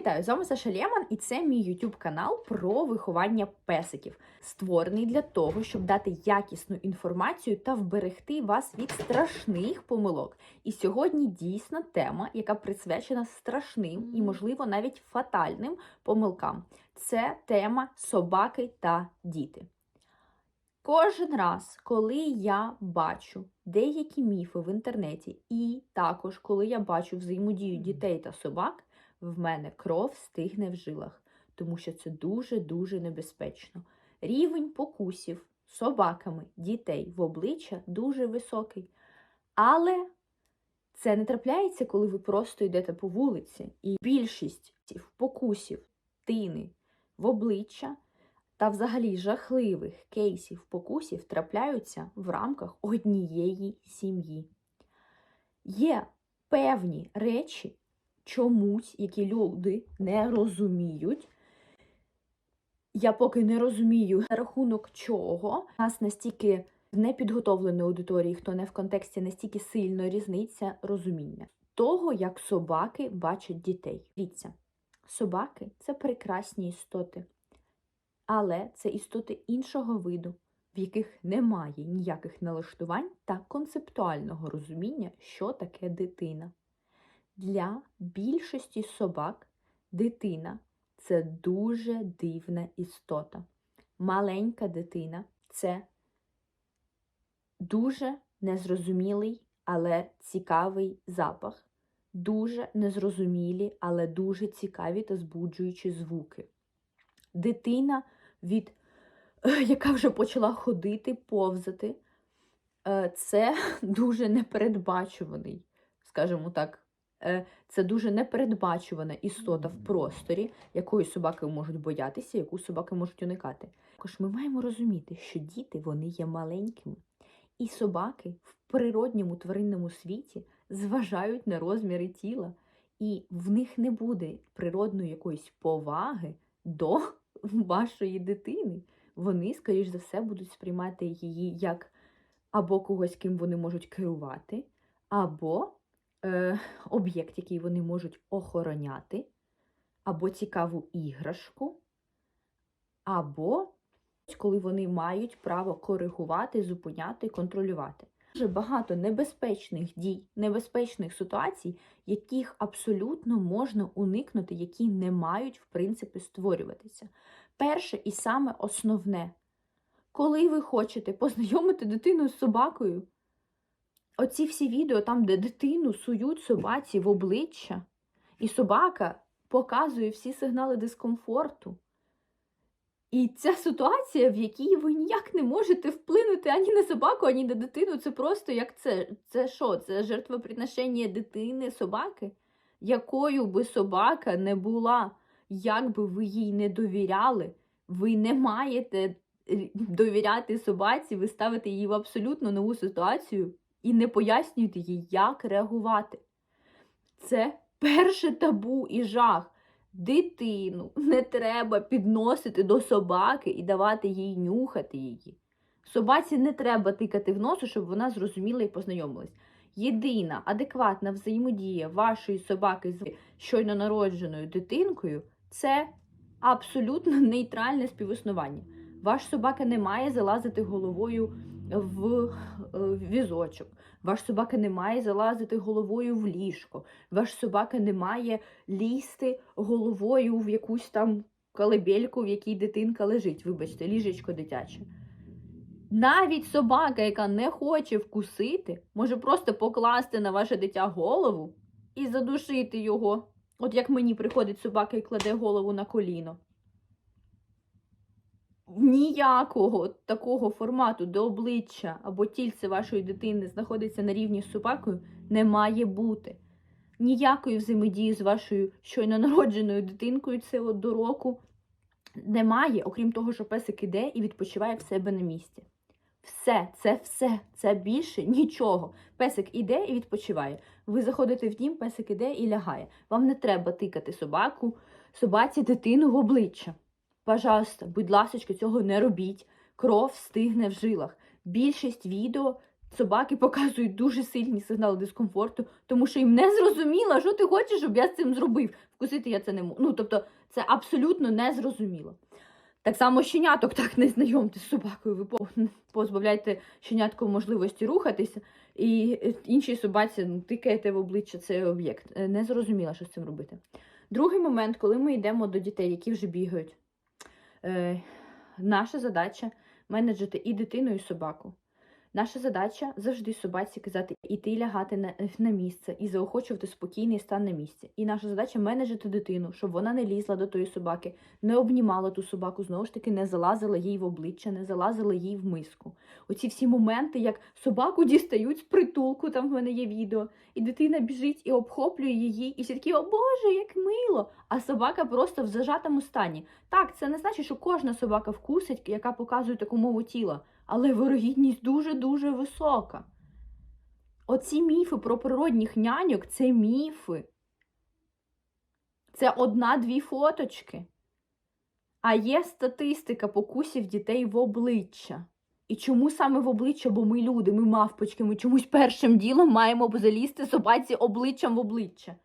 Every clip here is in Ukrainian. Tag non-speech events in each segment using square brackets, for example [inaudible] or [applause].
Вітаю! З вами Саша Лєман, і це мій YouTube канал про виховання песиків, створений для того, щоб дати якісну інформацію та вберегти вас від страшних помилок. І сьогодні дійсна тема, яка присвячена страшним і, можливо, навіть фатальним помилкам. Це тема собаки та діти. Кожен раз, коли я бачу деякі міфи в інтернеті, і також коли я бачу взаємодію дітей та собак, в мене кров стигне в жилах, тому що це дуже-дуже небезпечно. Рівень покусів собаками дітей в обличчя дуже високий. Але це не трапляється, коли ви просто йдете по вулиці. І більшість покусів тини в обличчя та взагалі жахливих кейсів покусів трапляються в рамках однієї сім'ї. Є певні речі, чомусь, які люди не розуміють. Я поки не розумію, на рахунок чого нас настільки в непідготовленої аудиторії, хто не в контексті, настільки сильно різниця розуміння того, як собаки бачать дітей. Дивіться, собаки це прекрасні істоти, але це істоти іншого виду, в яких немає ніяких налаштувань та концептуального розуміння, що таке дитина. Для більшості собак дитина це дуже дивна істота. Маленька дитина це дуже незрозумілий, але цікавий запах, дуже незрозумілі, але дуже цікаві та збуджуючі звуки. Дитина, від, [clears throat] яка вже почала ходити, повзати, е, це [laughs] дуже непередбачуваний, скажімо так, це дуже непередбачувана істота в просторі, якої собаки можуть боятися, яку собаки можуть уникати. Також ми маємо розуміти, що діти вони є маленькими, і собаки в природньому тваринному світі зважають на розміри тіла, і в них не буде природної якоїсь поваги до [laughs] вашої дитини. Вони, скоріш за все, будуть сприймати її як або когось, ким вони можуть керувати, або е, об'єкт, який вони можуть охороняти, або цікаву іграшку, або коли вони мають право коригувати, зупиняти, контролювати. Дуже багато небезпечних дій, небезпечних ситуацій, яких абсолютно можна уникнути, які не мають, в принципі, створюватися. Перше і саме основне, коли ви хочете познайомити дитину з собакою, оці всі відео, там, де дитину сують собаці в обличчя, і собака показує всі сигнали дискомфорту. І ця ситуація, в якій ви ніяк не можете вплинути ані на собаку, ані на дитину, це просто як це. Це що? Це жертвоприношення дитини собаки, якою би собака не була, як би ви їй не довіряли, ви не маєте е, довіряти собаці, ви ставите її в абсолютно нову ситуацію і не пояснюєте їй, як реагувати. Це перше табу і жах. Дитину не треба підносити до собаки і давати їй нюхати її. Собаці не треба тикати в носу, щоб вона зрозуміла і познайомилась. Єдина адекватна взаємодія вашої собаки з щойно народженою дитинкою це абсолютно нейтральне співіснування. Ваш собака не має залазити головою в візочок. Ваш собака не має залазити головою в ліжко. Ваш собака не має лізти головою в якусь там колебельку, в якій дитинка лежить. Вибачте, ліжечко дитяче. Навіть собака, яка не хоче вкусити, може просто покласти на ваше дитя голову і задушити його. От як мені приходить собака і кладе голову на коліно ніякого такого формату до обличчя або тільце вашої дитини знаходиться на рівні з собакою, не має бути. Ніякої взаємодії з вашою щойно народженою дитинкою цього до року немає, окрім того, що песик іде і відпочиває в себе на місці. Все, це все, це більше нічого. Песик іде і відпочиває. Ви заходите в дім, песик іде і лягає. Вам не треба тикати собаку, собаці дитину в обличчя. Пожалуйста, будь ласка, цього не робіть. Кров стигне в жилах. Більшість відео собаки показують дуже сильні сигнали дискомфорту, тому що їм не зрозуміло, що ти хочеш, щоб я з цим зробив. Вкусити я це не можу. Ну, тобто, це абсолютно незрозуміло. Так само щеняток так не знайомте з собакою. Ви по- позбавляєте щенятку можливості рухатися, і е, іншій собаці ну, тикаєте в обличчя цей об'єкт. Е, Не зрозуміла, що з цим робити. Другий момент, коли ми йдемо до дітей, які вже бігають, наша задача менеджити і дитину, і собаку. Наша задача завжди собаці казати іти лягати на, на місце і заохочувати спокійний стан на місці. І наша задача менеджити дитину, щоб вона не лізла до тої собаки, не обнімала ту собаку, знову ж таки, не залазила їй в обличчя, не залазила їй в миску. Оці всі моменти, як собаку дістають з притулку, там в мене є відео, і дитина біжить і обхоплює її, і всі такі, о Боже, як мило! А собака просто в зажатому стані. Так, це не значить, що кожна собака вкусить, яка показує таку мову тіла, але вирогідність дуже-дуже висока. Оці міфи про природних няньок це міфи. Це одна-дві фоточки. А є статистика покусів дітей в обличчя. І чому саме в обличчя? Бо ми люди, ми мавпочки, ми чомусь першим ділом маємо залізти собаці обличчям в обличчя,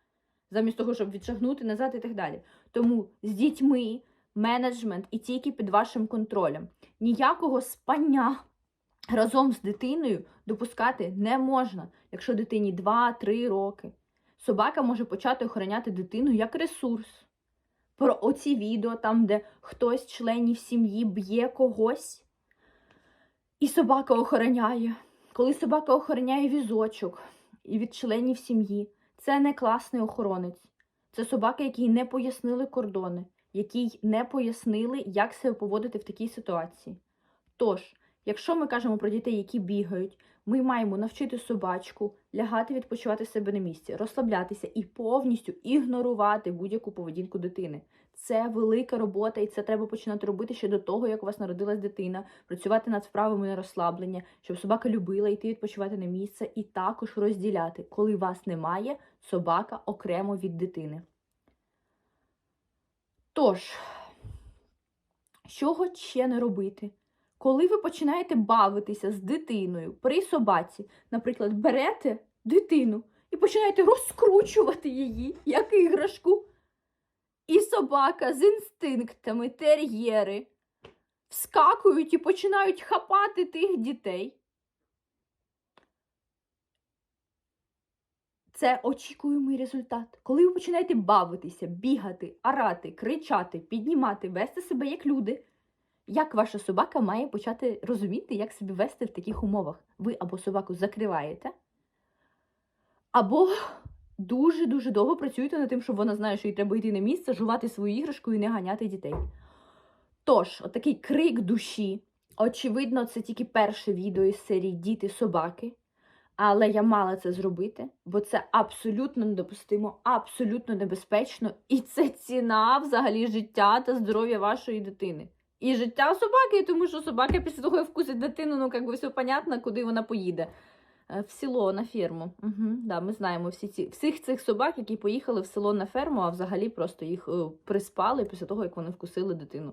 замість того, щоб відшагнути назад і так далі. Тому з дітьми менеджмент і тільки під вашим контролем. Ніякого спання разом з дитиною допускати не можна, якщо дитині 2-3 роки. Собака може почати охороняти дитину як ресурс. Про оці відео, там, де хтось з членів сім'ї б'є когось, і собака охороняє. Коли собака охороняє візочок і від членів сім'ї, це не класний охоронець. Це собака, якій не пояснили кордони, якій не пояснили, як себе поводити в такій ситуації. Тож, якщо ми кажемо про дітей, які бігають, ми маємо навчити собачку лягати, відпочивати себе на місці, розслаблятися і повністю ігнорувати будь-яку поведінку дитини. Це велика робота, і це треба починати робити ще до того, як у вас народилась дитина, працювати над справами на розслаблення, щоб собака любила йти відпочивати на місце, і також розділяти, коли вас немає, собака окремо від дитини. Тож, чого ще не робити? Коли ви починаєте бавитися з дитиною при собаці, наприклад, берете дитину і починаєте розкручувати її, як іграшку, і собака з інстинктами, тер'єри, вскакують і починають хапати тих дітей. Це очікуємий результат. Коли ви починаєте бавитися, бігати, орати, кричати, піднімати, вести себе як люди, як ваша собака має почати розуміти, як себе вести в таких умовах? Ви або собаку закриваєте, або дуже-дуже довго працюєте над тим, щоб вона знає, що їй треба йти на місце, жувати свою іграшку і не ганяти дітей. Тож, отакий крик душі. Очевидно, це тільки перше відео із серії Діти-собаки. Але я мала це зробити, бо це абсолютно недопустимо, абсолютно небезпечно, і це ціна взагалі життя та здоров'я вашої дитини. І життя собаки, тому що собака після того, вкусить дитину, ну як би все понятно, куди вона поїде. Е, В село на ферму. Угу, да, ми знаємо всі ці всіх цих собак, які поїхали в село на ферму, а взагалі просто їх е, приспали після того, як вони вкусили дитину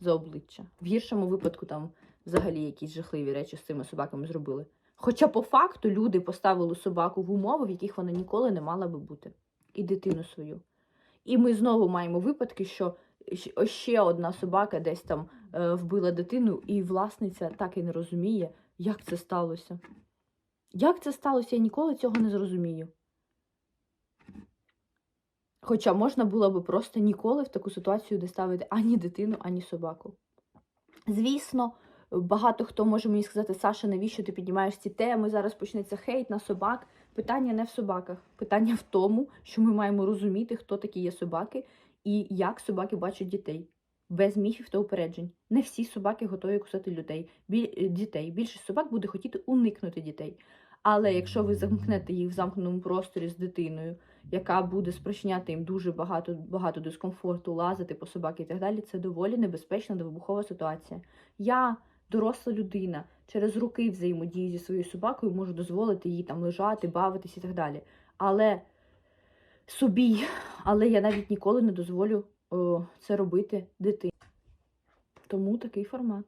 за обличчя. В гіршому випадку там взагалі якісь жахливі речі з цими собаками зробили. Хоча по факту люди поставили собаку в умови, в яких вона ніколи не мала би бути, і дитину свою. І ми знову маємо випадки, що ще одна собака десь там е, вбила дитину, і власниця так і не розуміє, як це сталося. Як це сталося, я ніколи цього не зрозумію. Хоча можна було би просто ніколи в таку ситуацію не ставити ані дитину, ані собаку. Звісно, багато хто може мені сказати, Саша, навіщо ти піднімаєш ці теми? Зараз почнеться хейт на собак. Питання не в собаках. Питання в тому, що ми маємо розуміти, хто такі є собаки і як собаки бачать дітей. Без міфів та упереджень. Не всі собаки готові кусати людей, бі- е, дітей. Більшість собак буде хотіти уникнути дітей. Але якщо ви замкнете їх в замкненому просторі з дитиною, яка буде спричиняти їм дуже багато, багато дискомфорту, лазити по собаки і так далі, це доволі небезпечна та вибухова ситуація. Я, доросла людина, через роки взаємодії зі своєю собакою можу дозволити їй там лежати, бавитись і так далі. Але собі, але я навіть ніколи не дозволю о, це робити дитині. Тому такий формат.